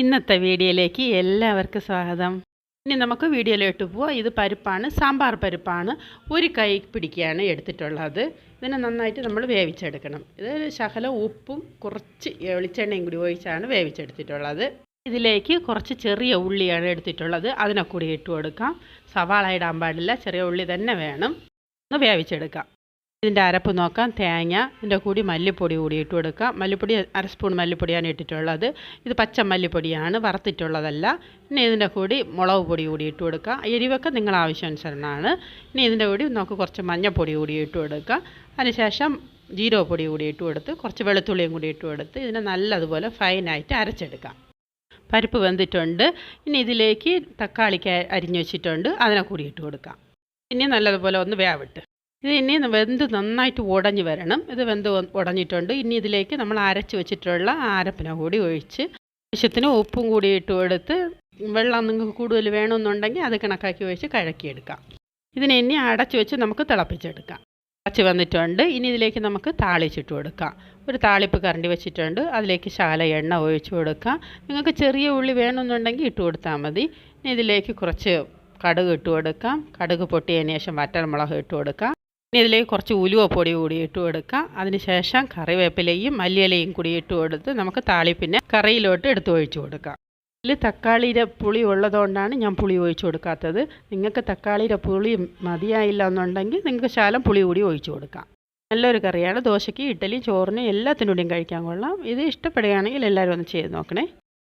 ഇന്നത്തെ വീഡിയോയിലേക്ക് എല്ലാവർക്കും സ്വാഗതം. ഇനി നമുക്ക് വീഡിയോയിലോട്ട് പോവാം. ഇത് പരിപ്പാണ് സാമ്പാർ പരിപ്പാണ്. ഒരു കൈ പിടിക്കുകയാണ് എടുത്തിട്ടുള്ളത്. ഇതിനെ നന്നായിട്ട് നമ്മൾ വേവിച്ചെടുക്കണം. ഇത് ശകലം ഉപ്പും കുറച്ച് വെളിച്ചെണ്ണയും കൂടി ഒഴിച്ചാണ് വേവിച്ചെടുത്തിട്ടുള്ളത്. ഇതിലേക്ക് കുറച്ച് ചെറിയ ഉള്ളിയാണ് എടുത്തിട്ടുള്ളത്. അതിനെ കൂടി ഇട്ട് കൊടുക്കാം. സവാള ഇടാൻ പാടില്ല. ചെറിയ ഉള്ളി തന്നെ വേണം. ഒന്ന് വേവിച്ചെടുക്കാം. ഇതിന്റെ അരപ്പ് നോക്കാം. തേങ്ങ ഇതിന്റെ കൂടി മല്ലിപ്പൊടി കൂടി ഇട്ട് കൊടുക്കാം. മല്ലിപ്പൊടി അര സ്പൂൺ മല്ലിപ്പൊടിയാണ് ഇട്ടിട്ടുള്ളത്. ഇത് പച്ച മല്ലിപ്പൊടിയാണ് വറുത്തിട്ടുള്ളതല്ല. ഇനി ഇതിന്റെ കൂടി മുളക് പൊടി കൂടി ഇട്ട് കൊടുക്കുക എരിവൊക്കെ നിങ്ങൾ ആവശ്യാനുസരണമാണ്. ഇനി ഇതിന്റെ കൂടി നമുക്ക് കുറച്ച് മഞ്ഞൾപ്പൊടി കൂടി ഇട്ട് കൊടുക്കുക അതിനുശേഷം ജീരകപ്പൊടി കൂടി ഇട്ട് കൊടുത്ത് കുറച്ച് വെളുത്തുള്ളിയും കൂടി ഇട്ട് കൊടുത്ത് ഇതിനെ നല്ലതുപോലെ ഫൈനായിട്ട് അരച്ചെടുക്കാം. പരിപ്പ് വെന്തിട്ടുണ്ട്. ഇനി ഇതിലേക്ക് തക്കാളിക്ക് അരിഞ്ഞു വെച്ചിട്ടുണ്ട്. അതിനെ കൂടി ഇട്ട് കൊടുക്കാം. ഇനി നല്ലതുപോലെ ഒന്ന് വേവിട്ട്. ഇത് ഇനി വെന്ത് നന്നായിട്ട് ഉടഞ്ഞു വരണം. ഇത് വെന്ത് ഉടഞ്ഞിട്ടുണ്ട്. ഇനി ഇതിലേക്ക് നമ്മൾ അരച്ച് വെച്ചിട്ടുള്ള ആരപ്പന കൂടി ഒഴിച്ച് ആവശ്യത്തിന് ഉപ്പും കൂടി ഇട്ട് കൊടുത്ത് വെള്ളം നിങ്ങൾക്ക് കൂടുതൽ വേണമെന്നുണ്ടെങ്കിൽ അത് കണക്കാക്കി ഒഴിച്ച് കഴക്കിയെടുക്കാം. ഇതിനെ ഇനി അടച്ചു വെച്ച് നമുക്ക് തിളപ്പിച്ചെടുക്കാം. അടച്ച് വന്നിട്ടുണ്ട്. ഇനി ഇതിലേക്ക് നമുക്ക് താളിച്ചിട്ട് കൊടുക്കാം. ഒരു താളിപ്പ് കറണ്ടി വെച്ചിട്ടുണ്ട്. അതിലേക്ക് ശാല എണ്ണ ഒഴിച്ച് കൊടുക്കാം. നിങ്ങൾക്ക് ചെറിയ ഉള്ളി വേണമെന്നുണ്ടെങ്കിൽ ഇട്ട് കൊടുത്താൽ മതി. ഇനി ഇതിലേക്ക് കുറച്ച് കടുക് ഇട്ട് കൊടുക്കാം. കടുക് പൊട്ടിയതിന് ശേഷം വറ്റൽമുളക് ഇട്ട് കൊടുക്കാം. ഇനി ഇതിലേക്ക് കുറച്ച് ഉലുവപ്പൊടി കൂടി ഇട്ട് കൊടുക്കാം. അതിനുശേഷം കറിവേപ്പിലയും മല്ലിയിലയും കൂടി ഇട്ട് കൊടുത്ത് നമുക്ക് താളിപ്പിന്നെ കറിയിലോട്ട് എടുത്ത് ഒഴിച്ചു കൊടുക്കാം. ഇതിൽ തക്കാളിയുടെ പുളി ഉള്ളതുകൊണ്ടാണ് ഞാൻ പുളി ഒഴിച്ചു കൊടുക്കാത്തത്. നിങ്ങൾക്ക് തക്കാളിയുടെ പുളി മതിയായില്ല എന്നുണ്ടെങ്കിൽ നിങ്ങൾക്ക് ശാലം പുളി കൂടി ഒഴിച്ചു കൊടുക്കാം. നല്ലൊരു കറിയാണ്. ദോശയ്ക്ക് ഇഡ്ഡലി ചോറിന് എല്ലാത്തിനൂടെയും കഴിക്കാൻ കൊള്ളാം. ഇത് ഇഷ്ടപ്പെടുകയാണെങ്കിൽ എല്ലാവരും ഒന്ന് ചെയ്ത് നോക്കണേ.